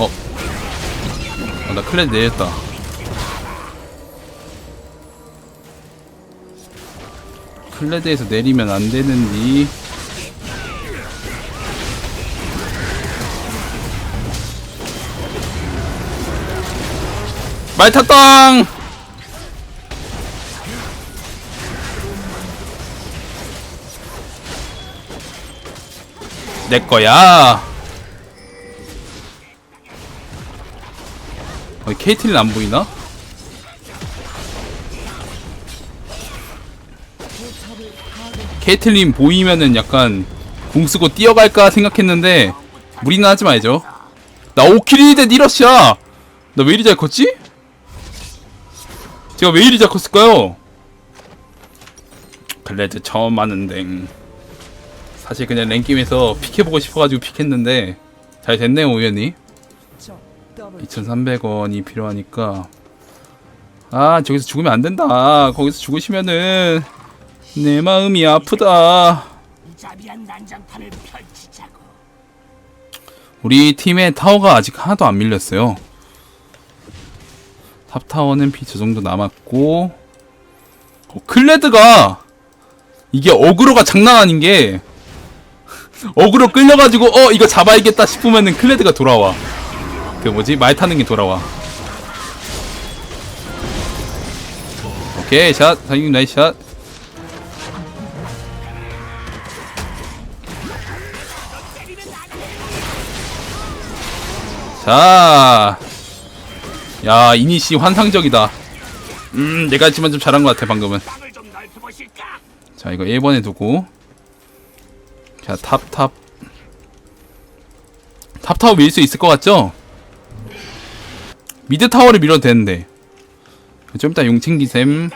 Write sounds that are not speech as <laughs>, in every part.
어. 아, 나 클레드 내렸다. 클레드에서 내리면 안 되는디. 말 탔당! 내 거야. 어, 케이틀린 안 보이나? 케이틀린 보이면은 약간 궁 쓰고 뛰어갈까 생각했는데 무리는 하지 말죠. 나 5킬이 대 니러시야. 나 왜 이리 잘 컸지? 제가 왜 이리 잘 컸을까요? 글래드 처음 하는데 사실 그냥 랭게임에서 픽해보고 싶어가지고 픽했는데 잘 됐네요 우연히 2300원이 필요하니까. 아 저기서 죽으면 안 된다. 거기서 죽으시면은 내 마음이 아프다. 우리 팀의 타워가 아직 하나도 안 밀렸어요. 탑 타워는 피 저 정도 남았고 어, 클레드가 이게 어그로가 장난 아닌 게 <laughs> 어그로 끌려가지고 어 이거 잡아야겠다 싶으면은 클레드가 돌아와 그 뭐지? 말 타는 게 돌아와. 오케이 샷. 사장님 나이스 샷. 자, 야 이니시 환상적이다. 음, 내가 했지만 좀 잘한 것 같아 방금은. 자 이거 1번에 두고. 자 탑 탑. 탑타워 밀수 있을 것 같죠? 미드 타워를 밀어도 되는데. 좀 이따 용 챙기셈.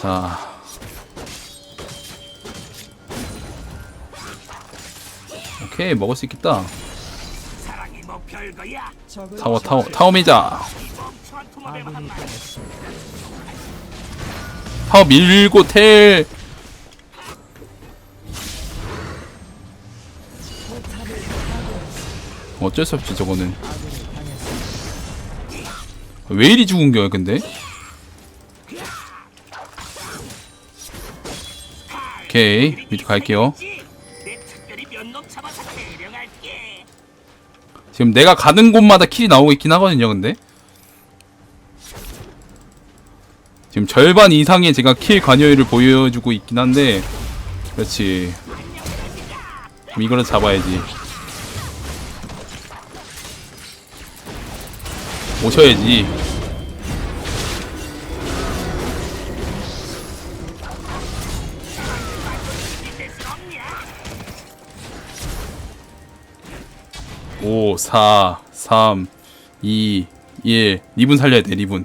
자. 오케이 먹을 수 있겠다. 뭐. 타워 타워 타워 밀자 타워 밀고 텔. 어쩔 수 없지 저거는. 왜 이리 죽은 거야 근데? 오케이 밑에 갈게요. 지금 내가 가는 곳마다 킬이 나오고 있긴 하거든요 근데 지금 절반 이상의 제가 킬 관여율을 보여주고 있긴 한데 그렇지 이거를 잡아야지 오셔야지 오, 4, 3, 2, 1. 리분 살려야 돼, 리분.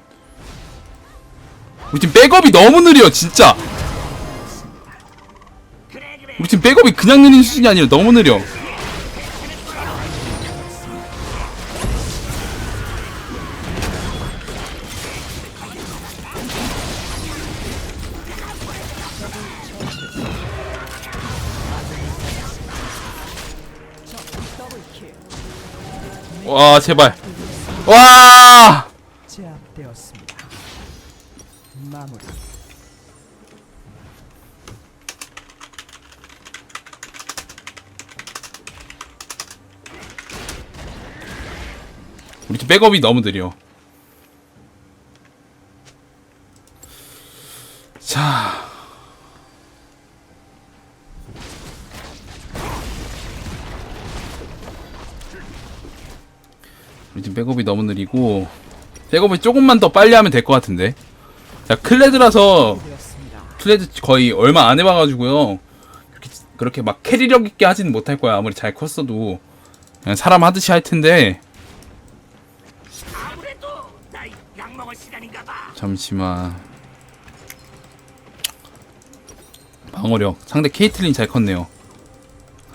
우리 팀 백업이 너무 느려, 진짜. 우리 팀 백업이 그냥 느린 수준이 아니라 너무 느려. 와, 제발. 와! 제압되었습니다. 마무리. 우리 팀 백업이 너무 느려. 자. 우리 팀 백업이 너무 느리고 백업을 조금만 더 빨리 하면 될 것 같은데. 자, 클레드라서. 클레드 거의 얼마 안 해봐가지고요. 그렇게, 그렇게 막 캐리력 있게 하지는 못할 거야. 아무리 잘 컸어도. 그냥 사람 하듯이 할 텐데. 잠시만. 방어력. 상대 케이틀린 잘 컸네요.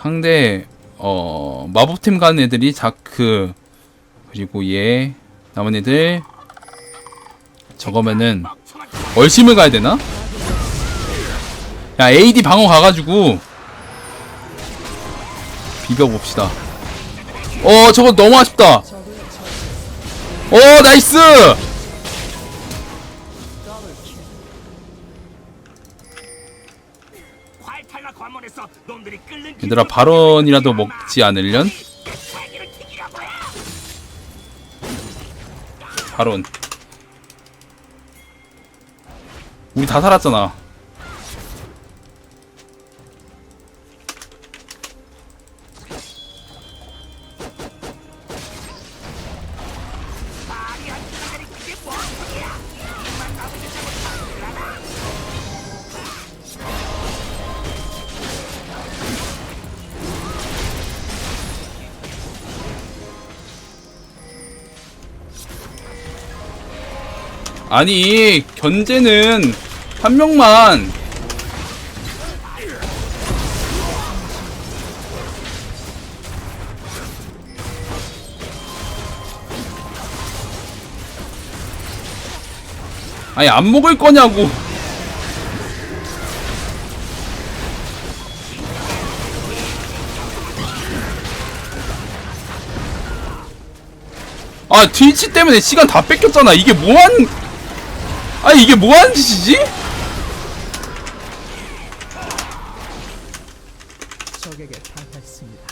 상대 어 마법팀 가는 애들이 자크 그리고 얘 남은 애들. 저거면은 얼심을 가야 되나? 야 AD 방어 가가지고 비벼봅시다. 어 저거 너무 아쉽다. 어 나이스 얘들아 발언이라도 먹지 않으련? 발언. 우리 다 살았잖아 아니 견제는 한 명만. 아니 안 먹을 거냐고. 아 트위치 때문에 시간 다 뺏겼잖아. 이게 뭐한 아니 이게 뭐하는 짓이지? 적에게 당했습니다.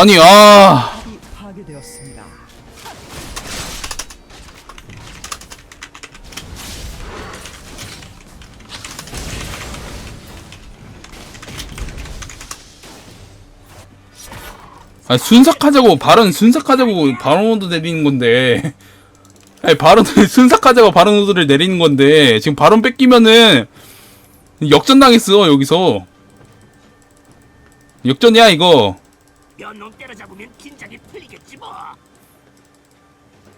아니 아 파괴되었습니다. 아니, 순삭하자고 발언 순삭하자고 발언도 내리는 건데. <laughs> 아니 발언을 <laughs> 순삭하자고 발언도를 내리는 건데. 지금 발언 뺏기면은 역전당했어 여기서. 역전이야 이거 연놈 때려잡으면 긴장이 풀리겠지 뭐.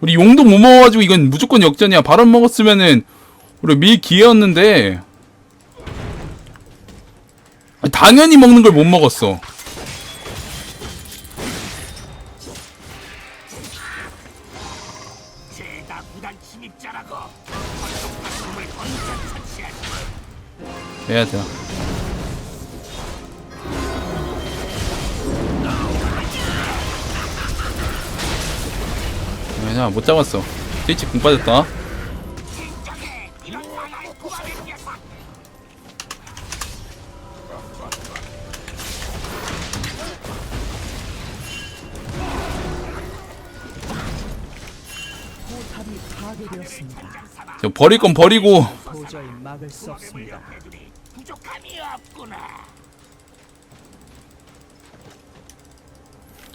우리 용도 못 먹어가지고 이건 무조건 역전이야. 발언 먹었으면은 우리 밀 기회였는데. 당연히 먹는 걸 못 먹었어. 해야 돼. 야 못 잡았어. 스위치 궁 빠졌다. 저 버릴 건 버리고 도저히 막을 수 없습니다.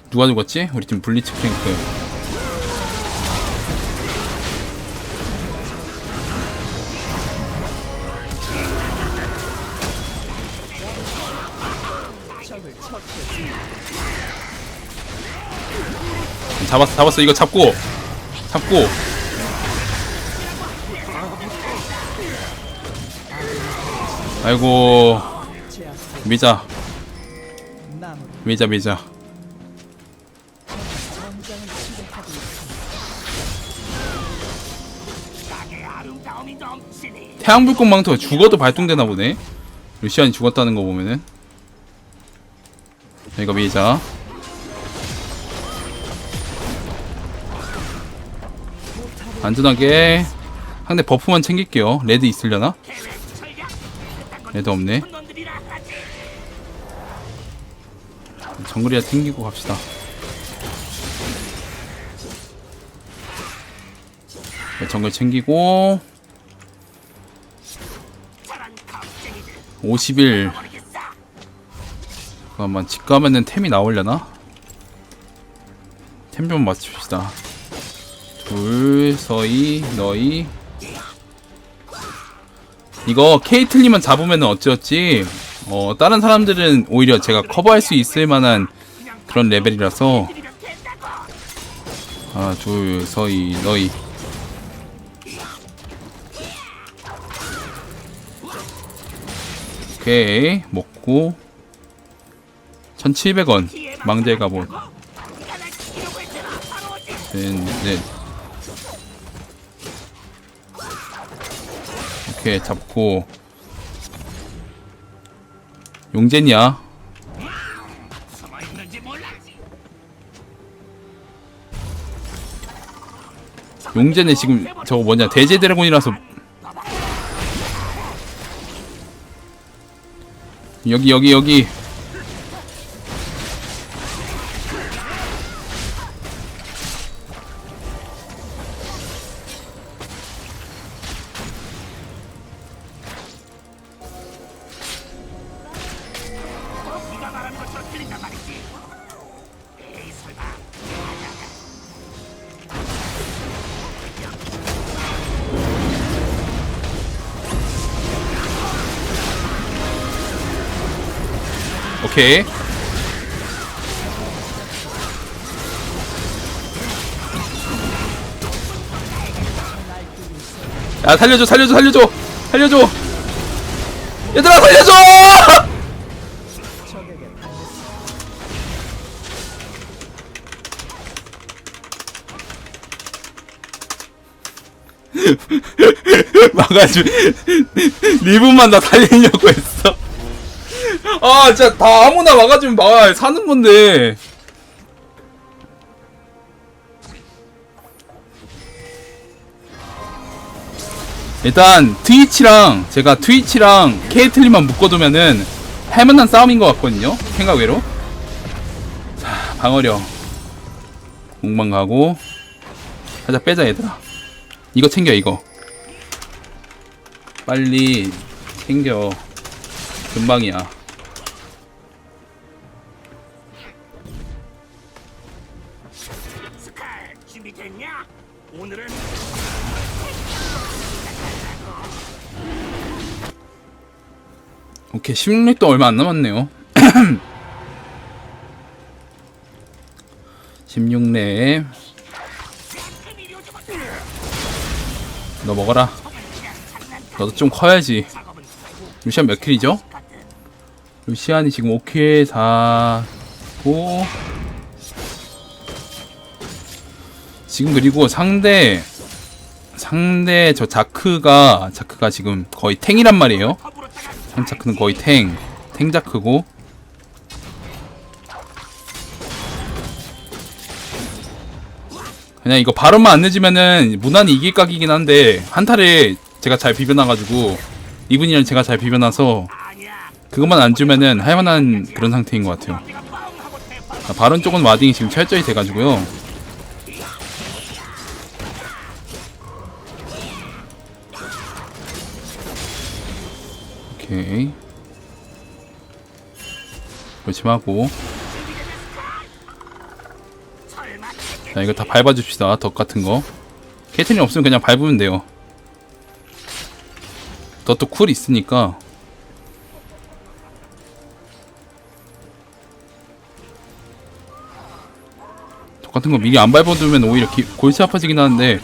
누가 죽었지? 우리 팀 블리츠 핑크. 잡았어 잡았어. 이거 잡고. 잡고. 아이고. 미자. 미자 미자. 태양불꽃 망토가 죽어도 발동되나 보네. 루시안이 죽었다는 거 보면은. 자, 이거 미자 안전하게 상대 버프만 챙길게요 레드 있으려나? 레드 없네. 정글이라 챙기고 갑시다 네, 정글 챙기고 저런 겁쟁이들 50일 모르겠어. 잠깐만 집 가면은 템이 나오려나? 템 좀 맞춥시다 둘 서희 너희 이거 케이틀리만 잡으면 어찌어찌 어 다른 사람들은 오히려 제가 커버할 수 있을 만한 그런 레벨이라서. 하나 둘 서이 너희 오케이 먹고 1700원 망대 오지. 넷넷 오케이 잡고. 용젠이야. 용젠에 지금 저거 뭐냐 대제 드래곤이라서. 여기 여기 여기 오케이. 야 살려줘 살려줘 살려줘. 살려줘. 얘들아 살려줘. <laughs> 막아주 리브만 다 살리려고 했어 아 진짜 다 아무나 막아주면 막 사는 건데. 일단 트위치랑 제가 트위치랑 케이틀린만 묶어두면은 할만한 싸움인 것 같거든요 생각외로. 자 방어력. 공방 가고. 살짝 빼자 얘들아. 이거 챙겨 이거. 빨리 챙겨. 금방이야 오케이 16렙도 얼마 안 남았네요. 16렙 이리 오지 못해. 너 먹어라. 너도 좀 커야지. 루시안 몇 킬이죠? 루시안이 지금 5킬 4고. 지금 그리고 상대 상대 저 자크가 자크가 지금 거의 탱이란 말이에요 상자크는 거의 탱 탱자크고 그냥 이거 발음만 안 늦으면은 무난히 이길 각이긴 한데 한타를 제가 잘 비벼놔가지고 이분이랑 제가 잘 비벼놔서. 그것만 안 주면은 할만한 그런 상태인 것 같아요. 자, 발언 쪽은 와딩이 지금 철저히 돼가지고요 오케이. 열심하고. 설마 자 이거 다 밟아줍시다 덕 같은 거. 캐트린 없으면 그냥 밟으면 돼요. 덧도 쿨 있으니까. 덕 같은 거 미리 안 밟아두면 오히려 기- 골치 아파지긴 하는데.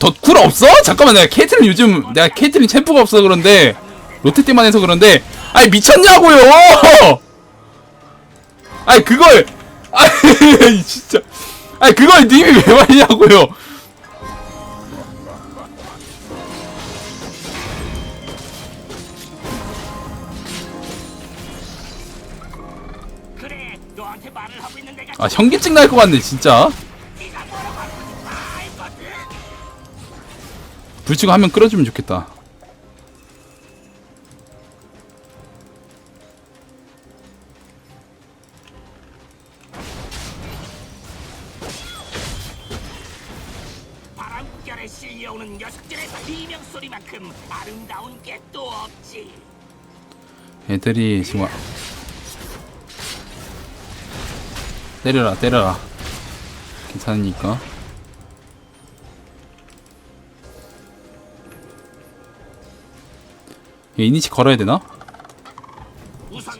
덧쿨 없어? 잠깐만 내가 캐트린 요즘 내가 캐트린 챔프가 없어 그런데 롯데 때만 해서 그런데 아니 미쳤냐고요! <laughs> 아니 그걸 아니 <laughs> 진짜. 아니 그걸 님이 왜 말냐고요! 내가 아 현기증 날 것 같네 진짜. 불치고 하면 끌어주면 좋겠다 애들이 지금 와... 때려라 때려라. 괜찮으니까. 얘 이니치 걸어야 되나? 우선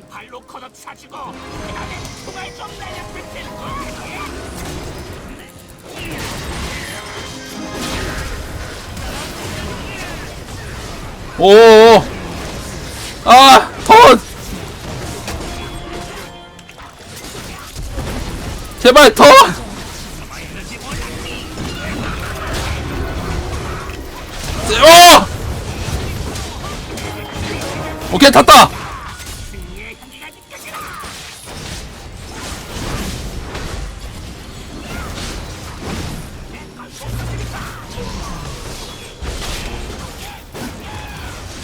가지고 그다음에 총알 좀 날렸을 테고 오. 아, 제발 더. 어! 오케이 탔다.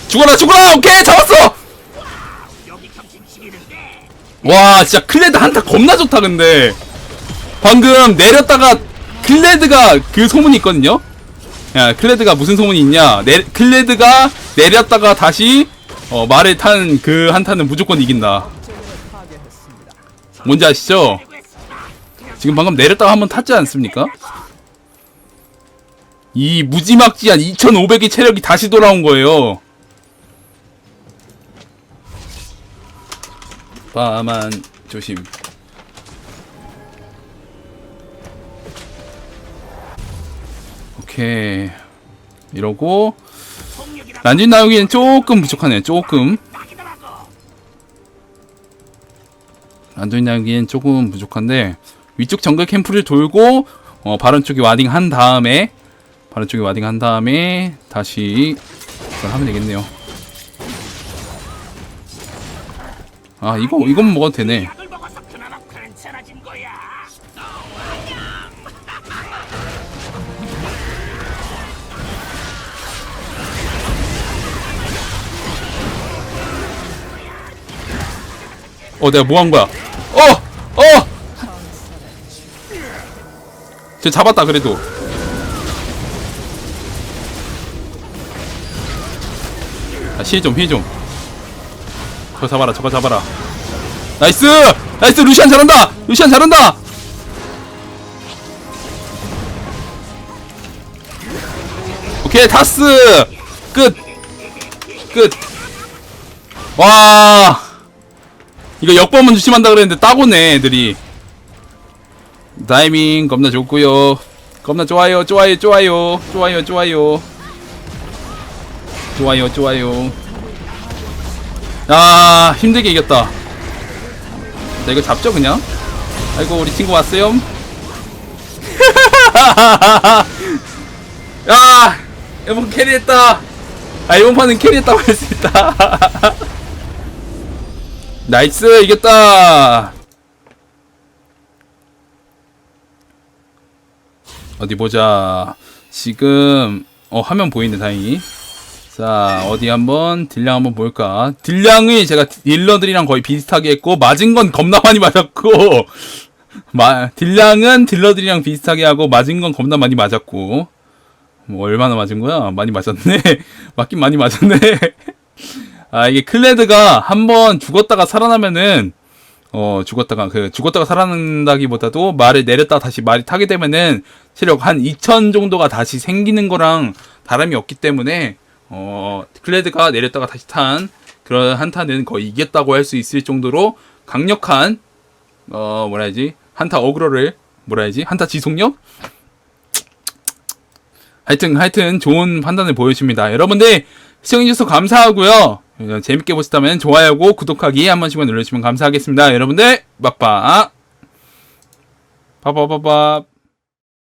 죽어라 죽어라 오케이 잡았어. 와 진짜 클레드 한타 겁나 좋다 근데 방금 내렸다가 클레드가 그 소문이 있거든요 야 클레드가 무슨 소문이 있냐 내, 클레드가 내렸다가 다시 어, 말을 탄 그 한타는 무조건 이긴다. 뭔지 아시죠? 지금 방금 내렸다가 한번 탔지 않습니까? 이 무지막지한 2500의 체력이 다시 돌아온 거예요 빠만 조심 오케이 이러고 란진 나오기엔 조금 부족하네요. 조금. 란진 나오기엔 조금 부족한데 위쪽 정글 캠프를 돌고 어, 바론 쪽에 와딩 한 다음에 바론 쪽에 와딩 한 다음에 다시 그걸 하면 되겠네요. 아 이거 이건 먹어도 되네 어 내가 뭐 한 거야? 어! 어! 저 잡았다 그래도. 아, 힐좀힐좀. 저거 잡아라 저거 잡아라. 나이스! 나이스 루시안 잘한다! 루시안 잘한다! 오케이 다스! 끝 끝 와 이거 역범은 조심한다 그랬는데 따고네 애들이. 타이밍 겁나 좋고요. 겁나 좋아요 좋아요 좋아요. 좋아요 좋아요. 좋아요 좋아요. 아 힘들게 이겼다. 자 이거 잡죠 그냥? 아이고 우리 친구 왔어요. 야 <laughs> 이번 캐리했다. 아 이번 판은 캐리했다고 할 수 있다 <laughs> 나이스 이겼다. 어디 보자. 지금 어 화면 보이네 다행히. 자 어디 한번 딜량 한번 볼까? 딜량이 제가 딜러들이랑 거의 비슷하게 했고 맞은 건 겁나 많이 맞았고 <laughs> 마, 딜량은 딜러들이랑 비슷하게 하고 맞은 건 겁나 많이 맞았고. 뭐 얼마나 맞은 거야? 많이 맞았네? <laughs> 맞긴 많이 맞았네 <laughs> 아 이게 클레드가 한번 죽었다가 살아나면은 어 죽었다가 그 죽었다가 살아난다기보다도 말을 내렸다가 다시 말이 타게 되면은 체력 한2000 정도가 다시 생기는 거랑 다름이 없기 때문에 어 클레드가 내렸다가 다시 탄 그런 한타는 거의 이겼다고 할 수 있을 정도로 강력한 어 뭐라 해야지 한타 어그로를 뭐라 해야지 한타 지속력 하여튼 하여튼 좋은 판단을 보여줍니다. 여러분들 시청해주셔서 감사하고요. 어, 재밌게 보셨다면 좋아요고 구독하기 한 번씩만 눌러주시면 감사하겠습니다. 여러분들 빠빠 빠빠빠빠